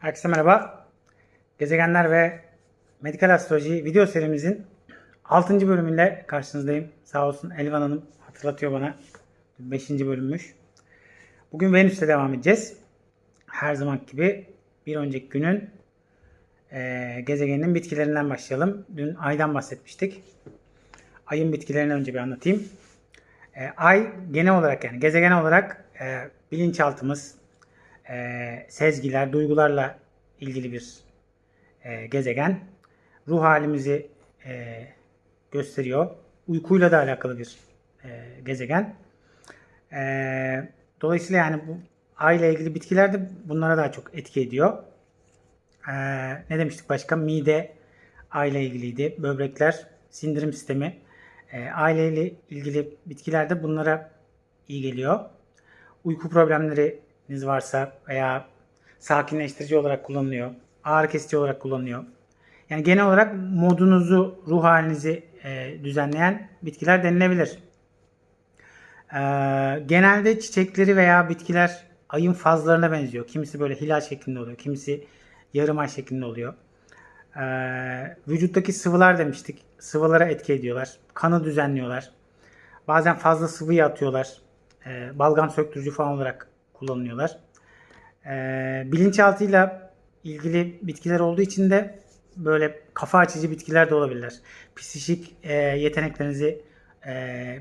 Herkese merhaba. Gezegenler ve Medikal Astroloji video serimizin 6. bölümüyle karşınızdayım. Sağ olsun Elvan Hanım hatırlatıyor bana. 5. bölümmüş. Bugün Venüs'te devam edeceğiz. Her zaman gibi bir önceki günün eee gezegenin bitkilerinden başlayalım. Dün aydan bahsetmiştik. Ayın bitkilerini önce bir anlatayım. E, ay genel olarak yani gezegen olarak e, bilinçaltımız, e, sezgiler, duygularla ilgili bir e, gezegen. Ruh halimizi e, gösteriyor. Uykuyla da alakalı bir e, gezegen. E, dolayısıyla yani bu ay ile ilgili bitkiler de bunlara daha çok etki ediyor. E, ne demiştik başka? Mide ay ile ilgiliydi. Böbrekler, sindirim sistemi. E, aileyle ilgili bitkiler de bunlara iyi geliyor. Uyku problemleriniz varsa veya sakinleştirici olarak kullanılıyor. Ağrı kesici olarak kullanılıyor. Yani genel olarak modunuzu, ruh halinizi e, düzenleyen bitkiler denilebilir. E, genelde çiçekleri veya bitkiler ayın fazlarına benziyor. Kimisi böyle hilal şeklinde oluyor. Kimisi yarım ay şeklinde oluyor. Ee, vücuttaki sıvılar demiştik. Sıvılara etki ediyorlar. Kanı düzenliyorlar. Bazen fazla sıvıyı atıyorlar. Ee, balgam söktürücü falan olarak kullanılıyorlar. Ee, bilinçaltıyla ilgili bitkiler olduğu için de böyle kafa açıcı bitkiler de olabilirler. Psikik e, yeteneklerinizi, e,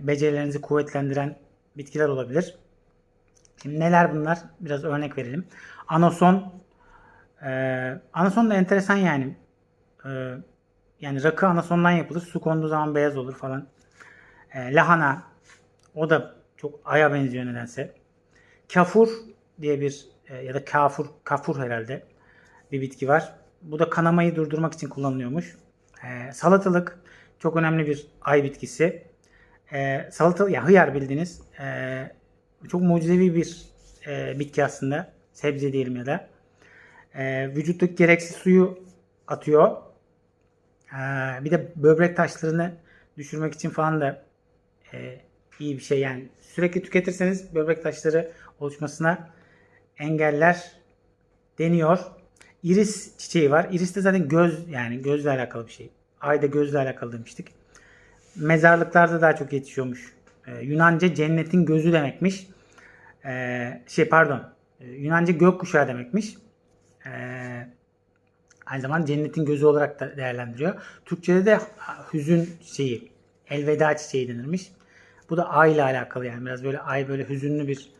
becerilerinizi kuvvetlendiren bitkiler olabilir. Şimdi neler bunlar? Biraz örnek verelim. Anason e, anason da enteresan yani. Ee, yani rakı anasondan yapılır. Su konduğu zaman beyaz olur falan. Ee, lahana o da çok aya benziyor nedense. Kafur diye bir e, ya da kafur kafur herhalde bir bitki var. Bu da kanamayı durdurmak için kullanılıyormuş. Ee, salatalık çok önemli bir ay bitkisi. Ee, salatalık ya hıyar bildiğiniz ee, çok mucizevi bir e, bitki aslında. Sebze diyelim ya da. Ee, vücuttaki gereksiz suyu atıyor. Bir de böbrek taşlarını düşürmek için falan da e, iyi bir şey. Yani sürekli tüketirseniz böbrek taşları oluşmasına engeller deniyor. Iris çiçeği var. Iris de zaten göz yani gözle alakalı bir şey. Ayda gözle alakalı demiştik. Mezarlıklarda daha çok yetişiyormuş. Ee, Yunanca cennetin gözü demekmiş. Ee, şey pardon. Ee, Yunanca gökkuşağı demekmiş. Ee, aynı zamanda cennetin gözü olarak da değerlendiriyor. Türkçe'de de hüzün şeyi, elveda çiçeği denirmiş. Bu da ay ile alakalı yani biraz böyle ay böyle hüzünlü bir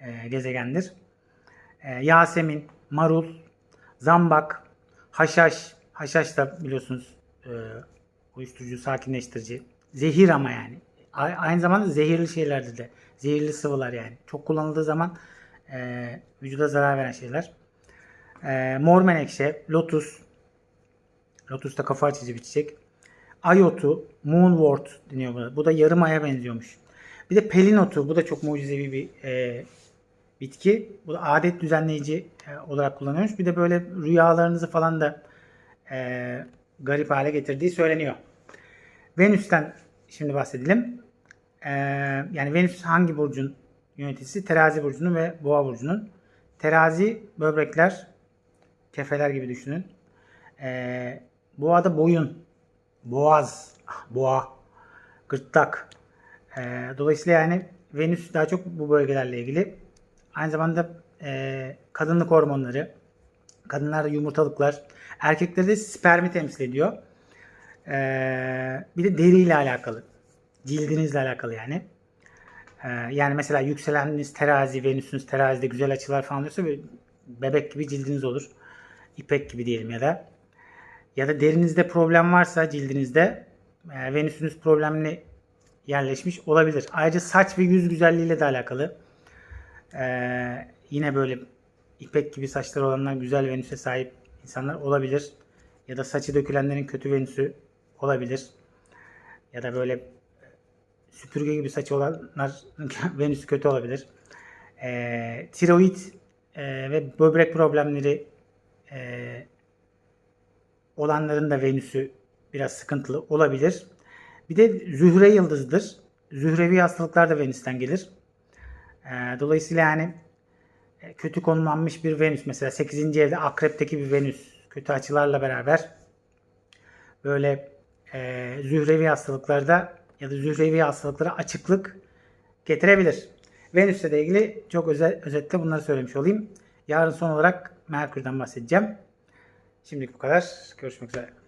e, gezegendir. E, Yasemin, marul, zambak, haşhaş, haşhaş da biliyorsunuz e, uyuşturucu, sakinleştirici. Zehir ama yani. A- aynı zamanda zehirli şeylerdir de. Zehirli sıvılar yani. Çok kullanıldığı zaman e, vücuda zarar veren şeyler. E, mor menekşe, lotus. Lotus da kafa açıcı bir çiçek. Ay otu, moonwort deniyor buna. Bu da yarım aya benziyormuş. Bir de pelin otu. Bu da çok mucizevi bir e, bitki. Bu da adet düzenleyici e, olarak kullanılıyormuş. Bir de böyle rüyalarınızı falan da e, garip hale getirdiği söyleniyor. Venüs'ten şimdi bahsedelim. E, yani Venüs hangi burcun yöneticisi? Terazi burcunun ve Boğa burcunun. Terazi böbrekler, kefeler gibi düşünün. E, boğada boyun, boğaz, boğa, gırtlak. E, dolayısıyla yani Venüs daha çok bu bölgelerle ilgili. Aynı zamanda e, kadınlık hormonları, kadınlarda yumurtalıklar, erkeklerde de spermi temsil ediyor. E, bir de deriyle alakalı, cildinizle alakalı yani. E, yani mesela yükseleniniz terazi, Venüs'ünüz terazide güzel açılar falan diyorsa bebek gibi cildiniz olur. İpek gibi diyelim ya da. Ya da derinizde problem varsa cildinizde e, Venüs'ünüz problemli yerleşmiş olabilir. Ayrıca saç ve yüz güzelliğiyle de alakalı. Ee, yine böyle ipek gibi saçları olanlar güzel Venüs'e sahip insanlar olabilir. Ya da saçı dökülenlerin kötü Venüs'ü olabilir. Ya da böyle süpürge gibi saçı olanlar Venüs'ü kötü olabilir. Ee, tiroid e, ve böbrek problemleri e, olanların da Venüs'ü biraz sıkıntılı olabilir. Bir de Zühre yıldızıdır. Zührevi hastalıklar da Venüs'ten gelir. Ee, dolayısıyla yani e, kötü konumlanmış bir Venüs mesela 8. evde akrepteki bir Venüs kötü açılarla beraber böyle e, zührevi hastalıklarda ya da zührevi hastalıklara açıklık getirebilir. Venüs'le de ilgili çok özel, özetle bunları söylemiş olayım. Yarın son olarak Merkür'den bahsedeceğim. Şimdilik bu kadar. Görüşmek üzere.